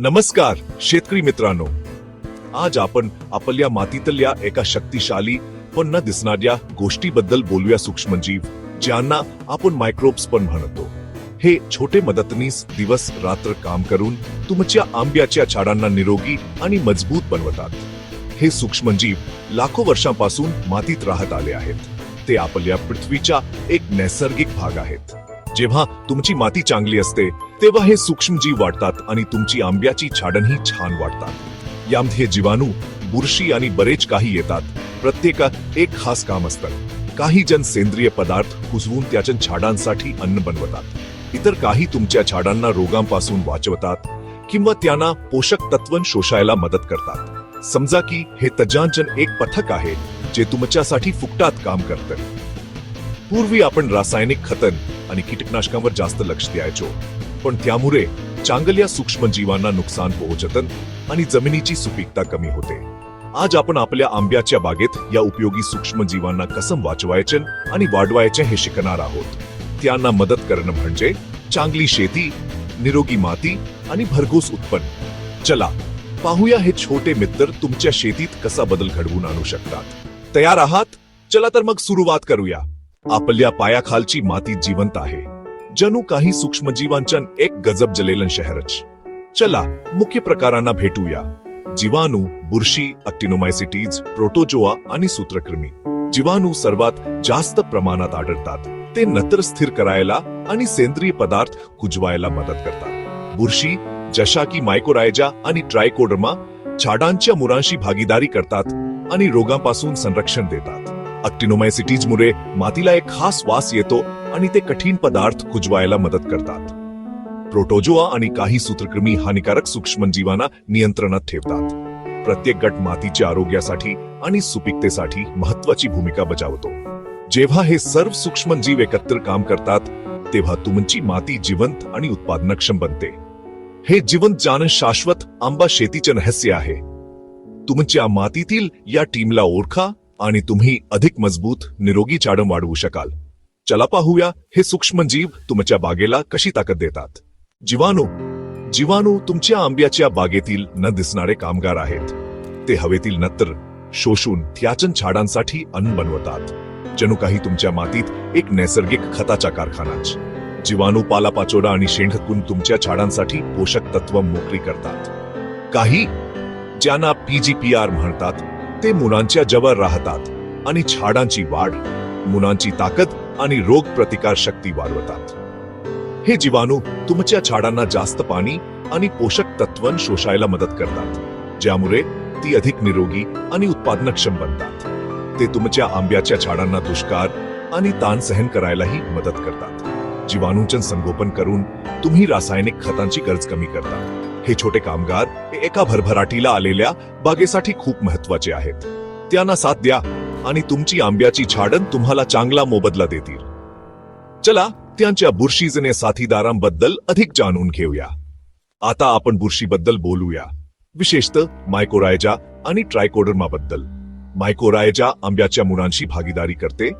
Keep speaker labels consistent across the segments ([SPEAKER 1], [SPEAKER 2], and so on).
[SPEAKER 1] नमस्कार शेतकरी मित्रांनो. आज आपण आपल्या मातीतल्या एका शक्तिशाली पण न दिसणाऱ्या गोष्टीबद्दल बोलूया सूक्ष्मजीव ज्यांना आपण मायक्रोब्स पण म्हणतो. हे छोटे मदतनीस दिवस रात्र काम करून तुमच्या आंब्याच्या झाडांना निरोगी आणि मजबूत बनवतात. हे सूक्ष्मजीव लाखो वर्षांपासून मातीत राहत आले आहेत. ते आपल्या पृथ्वीच्या एक नैसर्गिक भाग आहेत. जेव्हा तुमची माती चांगली असते तेव्हा हे सूक्ष्मजीव वाढतात आणि तुमची आंब्याची छाडणही छान वाढतात. यामध्ये जीवाणू बुरशी आणि बरेच काही येतात. प्रत्येका एक खास काम असतं. काही जण सेंद्रिय पदार्थ कुजवून त्याच्या झाडांसाठी अन्न बनवतात. इतर काही तुमच्या झाडांना रोगांपासून वाचवतात किंवा त्यांना पोषक तत्व शोषायला मदत करतात. समजा की हे तज्ञांचन एक पथक आहे जे तुमच्यासाठी फुकटात काम करतं. पूर्वी आपण रासायनिक खतन आणि कीटकनाशकांवर जास्त लक्ष द्यायचो. पण त्यामुळे चांगल्या सूक्ष्मजीवांना नुकसान पोहोचतं आणि जमिनीची सुपीकता कमी होते. आज आपण आपल्या आंब्याच्या बागेत या उपयोगी सूक्ष्मजीवांना कसं वाचवायचे आणि वाढवायचे हे शिकणार आहोत. त्यांना मदत करणं म्हणजे चांगली शेती निरोगी माती आणि भरघोस उत्पन्न. चला पाहूया हे छोटे मित्र तुमच्या शेतीत कसा बदल घडवून आणू शकतात. तयार आहात? चला तर मग सुरुवात करूया. आपल्या पायाखालची माती जिवंत आहे. जणू काही सूक्ष्मजीवांच्या एक गजब जलेलन शहरच. चला मुख्य प्रकारांना भेटूया. जीवाणू बुरशी अक्टिनोमायसिटीज प्रोटोजोआ आणि सूत्रकृमी. जीवाणू सर्वात जास्त प्रमाणात आढळतात. ते नत्र स्थिर करायला आणि सेंद्रिय पदार्थ कुजवायला मदत करतात. बुरशी जशा की मायकोरायजा आणि ट्रायकोडर्मा झाडांच्या मुरांशी भागीदारी करतात आणि रोगांपासून संरक्षण देतात. अक्टिनोमायसिटीजमुळे मातीला एक खास वास येतो आणि ते कठीण पदार्थ कुजवायला मदत करतात. प्रोटोजोआ आणि काही सूत्रकृमी हानिकारक सूक्ष्मजीवांना नियंत्रणात ठेवतात. प्रत्येक गट मातीच्या आरोग्यासाठी आणि सुपीकतेसाठी महत्वाची भूमिका बजावतो. जेव्हा हे सर्व सूक्ष्मजीव एकत्र काम करतात तेव्हा तुमची माती जिवंत आणि उत्पादनक्षम बनते. हे जिवंत जाणं शाश्वत आंबा शेतीचे रहस्य आहे. तुमच्या मातीतील या टीमला ओळखा आणि तुम्ही अधिक मजबूत निरोगी चाडम वाढवू शकाल. चला पाहूया हे सूक्ष्मजीव तुमच्या बागेला कशी ताकद देतात. जीवाणू. जीवाणू तुमच्या आंब्याच्या बागेतील न दिसणारे कामगार आहेत. ते हवेतील नत्र शोषून थ्याचन झाडांसाठी अन्न बनवतात. जणू काही तुमच्या मातीत एक नैसर्गिक खताचा कारखानाच. जीवाणू पालापाचोडा आणि शेणखून तुमच्या झाडांसाठी पोषक तत्व मोकळी करतात. काही ज्यांना पीजीपीआर म्हणतात ते मुलांच्या जवळ राहतात आणि झाडांची वाढ मुलांची ताकद आणि रोग प्रतिकार शक्ती वाढवतात. हे जीवाणू तुमच्या झाडांना जास्त पाणी आणि पोषक तत्व शोषायला मदत करतात ज्यामुळे ती अधिक निरोगी आणि उत्पादनक्षम बनतात. ते तुमच्या आंब्याच्या झाडांना दुष्काळ आणि ताण सहन करायलाही मदत करतात. जीवाणूंचे संगोपन करून तुम्ही रासायनिक खतांची गरज कमी करता. हे छोटे कामगार हे एका भरभराटीला आलेल्या बागेसाठी खूप महत्त्वाचे आहेत. त्यांना साथ द्या आणि तुमची आंब्याची झाडण तुम्हाला चांगला मोबदला देतील. चला त्यांच्या बुरशीजने साथीदारांबद्दल अधिक जाणून घेऊया. आता आपण बुरशीबद्दल बोलूया. विशेषतः मायकोरायजा आणि ट्रायकोडर्माबद्दल मायकोरायजा आंब्याच्या मुळांशी भागीदारी करते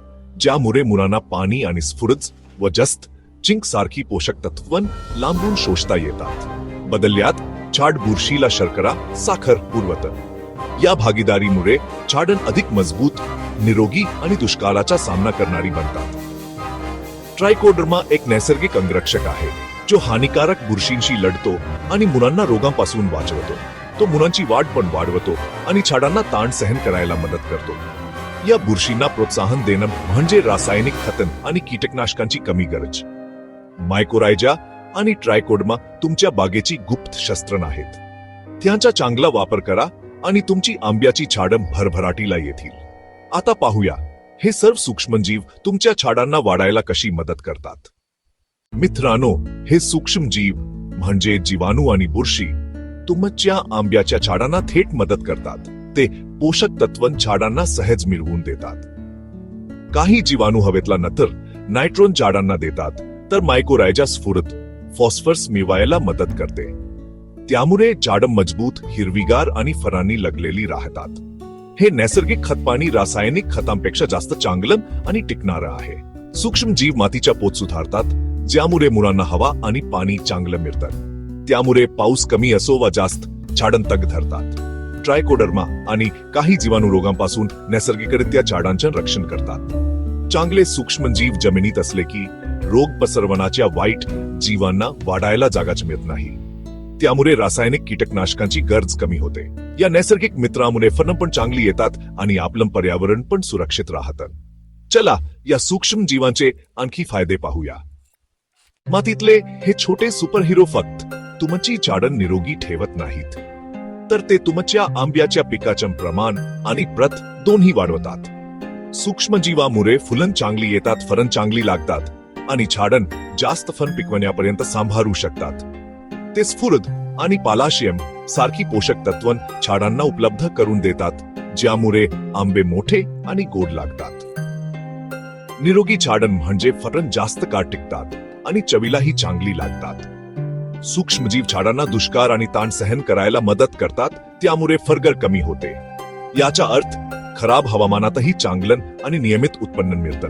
[SPEAKER 1] ज्यामुळे मुलांना पाणी आणि स्फुरज व जस्त चिंक सारखी पोषक तत्व लांबून शोषता येतात. बदल्यात छाड बुरशीला शर्करा साखर पुरवत या भागीदारीमुळे छाडण अधिक मजबूत निरोगी आणि दुष्काळाचा सामना करणारी बनतात. ट्रायकोडर्मा एक नैसर्गिक अंगरक्षक आहे जो हानिकारक बुरशींशी लढतो आणि मुलांना रोगांपासून वाचवतो. तो मुलांची वाढ पण वाढवतो आणि छाडांना ताण सहन करायला मदत करतो. या बुरशींना प्रोत्साहन देणं म्हणजे रासायनिक खतन आणि कीटकनाशकांची कमी गरज. मायकोरायजा आणि ट्रायकोडमा तुमच्या बागेची गुप्त शस्त्र आहेत त्यांचा चांगला वापर करा आणि तुमची आंब्याची झाडं भरभराटीला येतील. आता पाहूया हे सर्व सूक्ष्मजीव तुमच्या छाडांना वाढायला कशी मदत करतात. मित्रांनो हे सूक्ष्मजीव म्हणजे जीवाणू आणि बुरशी तुमच्या आंब्याच्या झाडांना थेट मदत करतात. ते पोषक तत्व झाडांना सहज मिळवून देतात. काही जीवाणू हवेतला नंतर नायट्रोन झाडांना देतात तर मायकोरायजा स्फुरत फॉस्फरस मिळवायला मदत करते. त्यामुळे झाडं मजबूत हिरवीगार आणि फरांनी लगलेली राहतात. हे नैसर्गिक खतपाणी रासायनिक खतांपेक्षा जास्त चांगलं आणि टिकणारं आहे. सूक्ष्म जीव मातीच्या पोत सुधारतात ज्यामुळे मुलांना हवा आणि पाणी चांगलं मिळतं. त्यामुळे पाऊस कमी असो वा जास्त झाडं तग धरतात. ट्रायकोडर्मा आणि काही जीवाणू रोगांपासून नैसर्गिकरित्या झाडांचे रक्षण करतात. चांगले सूक्ष्म जीव जमिनीत असले की रोग पसरवण्याच्या वाईट जीवांना वाढायला जागाच मिळत नाही. त्यामुळे रासायनिक कीटकनाशकांची गरज कमी होते. या नैसर्गिक मित्रामुळे फन पण चांगली येतात आणि आपलं पर्यावरण पण सुरक्षित राहतं. चला या सूक्ष्म जीवांचे आणखी फायदे पाहूया. मातीतले हे छोटे सुपर हिरो फक्त तुमची चाडण निरोगी ठेवत नाहीत. तर ते तुमच्या आंब्याच्या पिकाच्या प्रमाण आणि प्रत दोन्ही वाढवतात. सूक्ष्म जीवामुळे फुलं चांगली येतात फरण चांगली लागतात. आणि झाडण जास्त फन पिकवण्यापर्यंत सांभाळू शकतात. ते स्फुरद आणि पालाशियम सारखी पोषक तत्व झाडांना उपलब्ध करून देतात ज्यामुळे आंबे मोठे आणि गोड लागतात. निरोगी झाडण म्हणजे फरण जास्त काळ टिकतात आणि चवीलाही चांगली लागतात. सूक्ष्मजीव झाडांना दुष्काळ आणि ताण सहन करायला मदत करतात त्यामुळे फरगर कमी होते. याचा अर्थ खराब हवामानातही चांगलं आणि नियमित उत्पन्न मिळतं.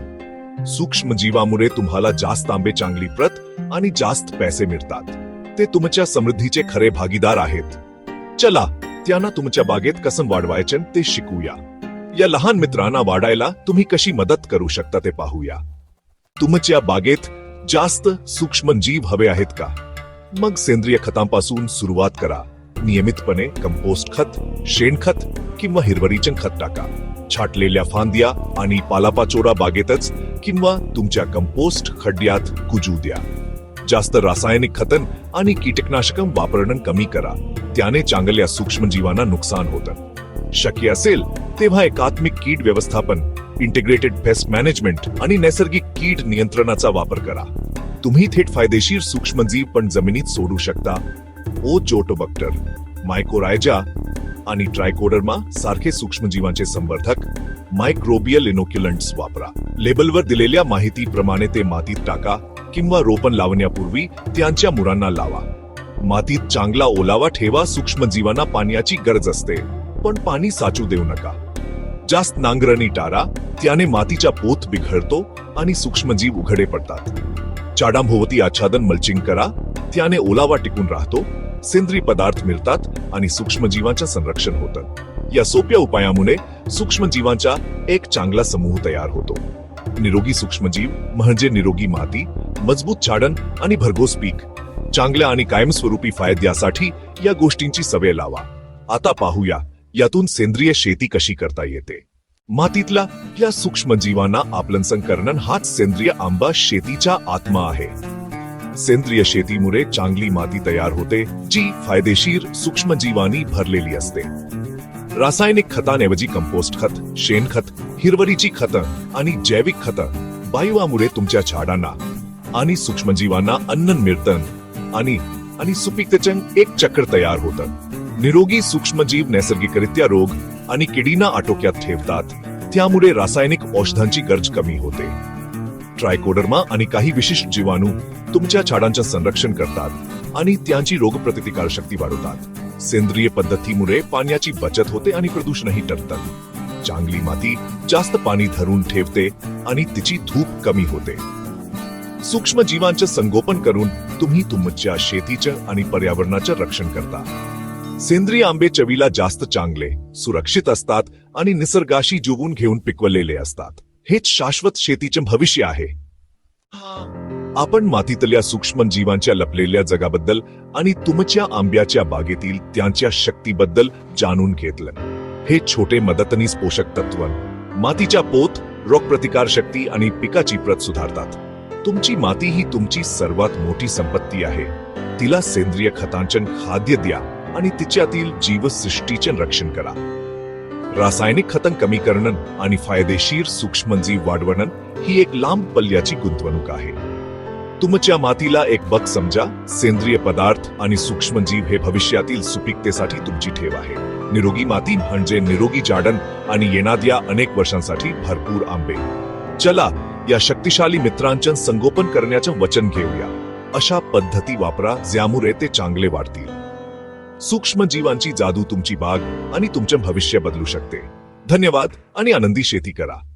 [SPEAKER 1] सूक्ष्मजीवामुळे तुम्हाला जास्त आंबे चांगली प्रत आणि जास्त पैसे मिळतात. ते तुमच्या समृद्धीचे खरे भागीदार आहेत. चला त्यांना तुमच्या बागेत कसं वाढवायचे ते शिकूया. या लहान मित्रांना वाढायला तुम्ही कशी मदत करू शकता ते पाहूया. तुमच्या बागेत जास्त सूक्ष्मजीव हवे आहेत का? मग सेंद्रिय खतांपासून सुरुवात करा. नियमितपणे कंपोस्ट खत शेणखत किंवा हिरवळीचे खत टाका. छाटलेल्या फांद्या आणि पालापाचोरा बागेतच किंवा तुमच्या कंपोस्ट खड्ड्यात कुजू द्या. जास्त रासायनिक खतन आणि कीटकनाशकं वापरणं कमी करा. त्याने चांगल्या सूक्ष्मजीवांना नुकसान होतं. शक्य असेल तेव्हा एकात्मिक कीड व्यवस्थापन इंटिग्रेटेड पेस्ट मॅनेजमेंट आणि नैसर्गिक कीड नियंत्रणाचा वापर करा. तुम्ही थेट फायदेशीर सूक्ष्मजीव पण जमिनीत सोडू शकता. ओ जोटोबक्टर मायकोरायजा आणि ट्रायकोडर्मा सारखे सूक्ष्मजीवांचे संवर्धक मायक्रोबियल इनोक्युलंट्स वापरा. लेबलवर दिलेल्या माहितीप्रमाणे ते मातीत टाका किंवा रोपण लावण्यापूर्वी त्यांच्या मुरांना लावा. मातीत चांगला ओलावा ठेवा सूक्ष्मजीवांना पाण्याची गरज असते पण पाणी साचू देऊ नका. जास्त नांगरणी टारा त्याने मातीचा पोत बिघडतो आणि सूक्ष्मजीव उघडे पडतात. चाडांभोवती आच्छादन मल्चिंग करा त्याने ओलावा टिकून राहतो सेंद्रिय पदार्थ मिळतात आणि सूक्ष्मजीवांचं संरक्षण होतं. या सोप्या उपायामुळे सूक्ष्मजीवांचा एक चांगला समूह तयार होतो. निरोगी सूक्ष्मजीव म्हणजे निरोगी माती मजबूत झाडण आणि भरघोस पीक. चांगल्या आणि कायमस्वरूपी फायद्यासाठी या गोष्टींची सवय लावा. आता पाहूया यातून सेंद्रिय शेती कशी करता येते? मातीतला या सूक्ष्मजीवांना आपलंसन करणं हाच सेंद्रिय आंबा शेतीचा आत्मा आहे. सेंद्रिय शेतीमुळे चांगली माती तयार होते जी फायदेशीर सूक्ष्मजीवानी भरलेली असते. रासायनिक खतांऐवजी कंपोस्ट खत शेणखत हिरवरीची खतं आणि जैविक खतं वायुवामुळे तुमच्या झाडांना आणि सूक्ष्मजीवांना अन्न मिळतं आणि आणि सुपीकतेचं एक चक्र तयार होतं. निरोगी सूक्ष्मजीव नैसर्गिकरित्या रोग आणि किडींना आटोक्यात ठेवतात त्यामुळे रासायनिक औषधांची गरज कमी होते. ट्रायकोडर्मा आणि काही विशिष्ट जीवाणू तुमच्या झाडांचे संरक्षण करतात आणि त्यांची रोगप्रतिकार शक्ती वाढवतात. सेंद्रिय पद्धतीमुळे पाण्याची बचत होते आणि प्रदूषणही टळतात. चांगली माती जास्त पाणी धरून ठेवते आणि तिची धूप कमी होते. सूक्ष्म जीवांचे संगोपन करून तुम्ही तुमच्या शेतीचं आणि पर्यावरणाचं रक्षण करता. सेंद्रिय आंबे चवीला जास्त चांगले सुरक्षित असतात आणि निसर्गाशी जुवून घेऊन पिकवलेले असतात. हेच शाश्वत शेतीचे भविष्य आहे. आपण मातीतल्या सूक्ष्म जीवांच्या लपलेल्या जगाबद्दल आणि तुमच्या आंब्याच्या बागेतील त्यांच्या शक्तीबद्दल जाणून घेतलं. हे छोटे मदतनीस पोषक तत्व मातीच्या पोत रोगप्रतिकार शक्ती आणि पिकाची प्रत सुधारतात. तुमची माती ही तुमची सर्वात मोठी संपत्ती आहे. तिला सेंद्रिय खतांचन खाद्य द्या आणि तिच्यातील जीवसृष्टीचे रक्षण करा. रासायनिक खतं कमी करणं आणि फायदेशीर सूक्ष्मजीव वाढवणं ही एक लांब पल्ल्याची गुंतवणूक आहे. तुमच्या मातीला एक बक समजा सेंद्रिय पदार्थ आणि सूक्ष्मजीव हे भविष्यातील सुपीकतेसाठी तुमची ठेव आहे. निरोगी माती म्हणजे निरोगी जाडण आणि येणाऱ्या अनेक वर्षांसाठी भरपूर आंबे. चला या शक्तिशाली मित्रांचं संगोपन करण्याचं वचन घेऊया. अशा पद्धती वापरा ज्यामुळे ते चांगले वाढतील. सूक्ष्म जीवांची जादू तुमची बाग आणि तुमचे भविष्य बदलू शकते. धन्यवाद आणि आनंदी शेती करा.